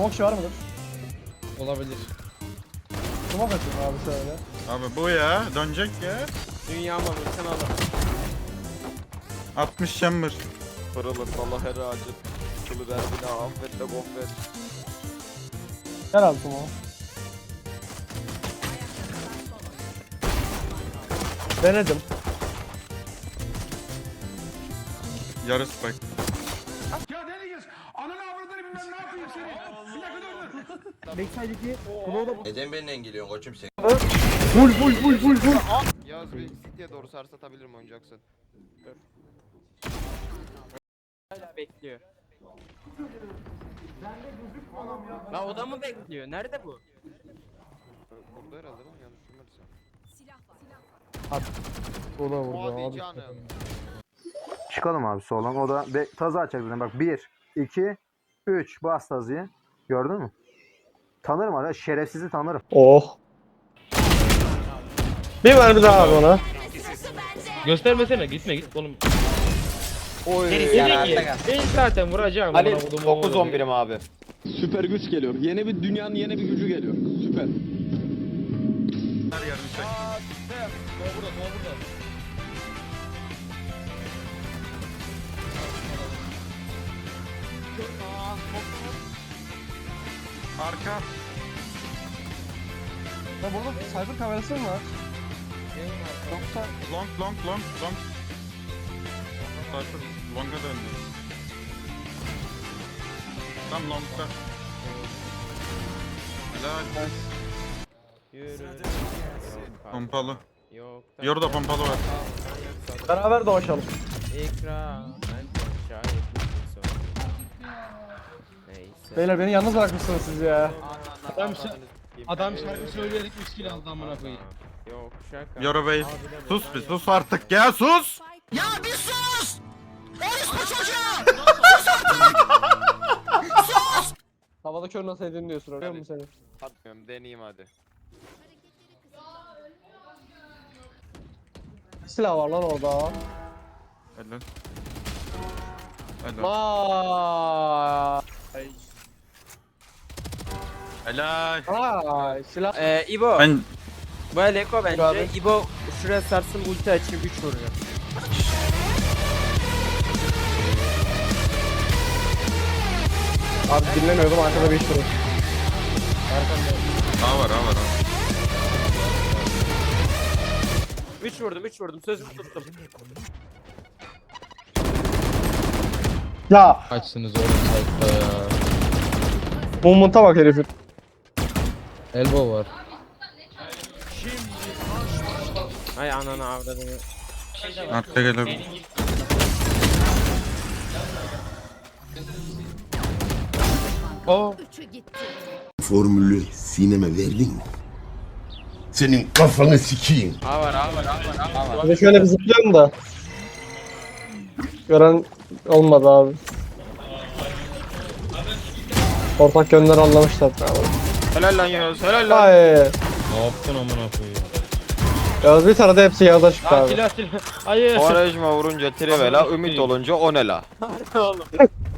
Smoke şey var mıdır? Olabilir. Smoke atayım abi şöyle. Abi bu ya. Dönecek ya. Dünya malı sen al. 60 chamber. Pırılır Allah her ağacı. Kılı derdine affet de gofret. Gel abi smoke. Denedim. Yarı spike. Backside 2. Slow'da Neden benimle geliyorsun koçum sen? full full full full full. Yaz bir City'ye doğru sarsatabilirim oynayacaksın. Hala bekliyor. La o da mı bekliyor? Nerede bu? Burada herhalde lan yanlış bilmiyorsam. Sola vurdu Hadi abi. canım. Çıkalım abi soldan. O da be, tazı açacak zaten. Bak 1, 2, 3. Bas tazıyı. Gördün mü? Tanırım abi. Şerefsizi tanırım. Oh. Bir mermi daha abi ona. Göstermesene gitme git oğlum. Oy. Dedi ki ben zaten vuracağım. Ali kodumu oğlu 9-11'im abi. Süper güç geliyor. Yeni bir dünyanın yeni bir gücü geliyor. Süper. Her yerini çek. Doğru burada doğru burada. Arka. Ya burada cyber kamerası mı var? Yoksa Long long long long. Cypher long'a döndü. Tam long'da. Helal. Yürü. Pompalı. Yok. Yoruda pompalı var. beraber dolaşalım. İkra. Beyler beni yalnız bırakmışsınız siz ya. Adam, şa- adam şarkı söyleyerek 3 kill aldı amına koyayım. Yok şaka. Yoru bey. Sus bir sus artık ya sus. Havada kör nasıl edin diyorsun öyle mi seni? Atmıyorum deneyeyim hadi. Silah var lan orada. Helal. Helal. Vay. Helal. Vay. Silah. Ee, İbo. Ben Bu el Eko bence. Abi. İbo şuraya sarsın ulti açayım 3 vuruyor. Abi dinlemiyordum arkada bir iş durur. A var A var A. 3 vurdum 3 vurdum sözümü tuttum. Ya. Kaçsınız oğlum site'da ya. Movement'a bak herifin. Elbow var. Ay ananı avradını. Arka gelebilir. O formülü sineme verdin mi? Senin kafanı sikeyim. A var A var A var A var. De şöyle bir zıplıyorum da. Gören olmadı abi. Ortak yönleri anlamışlar abi. Helal lan Yunus helal lan. Ay. ne yaptın amına koyayım? Yalnız bir tane de hepsi Yağız'a çıktı Aa abi. silah silah. Hayır. Orajma vurunca trivela, ümit olunca onela.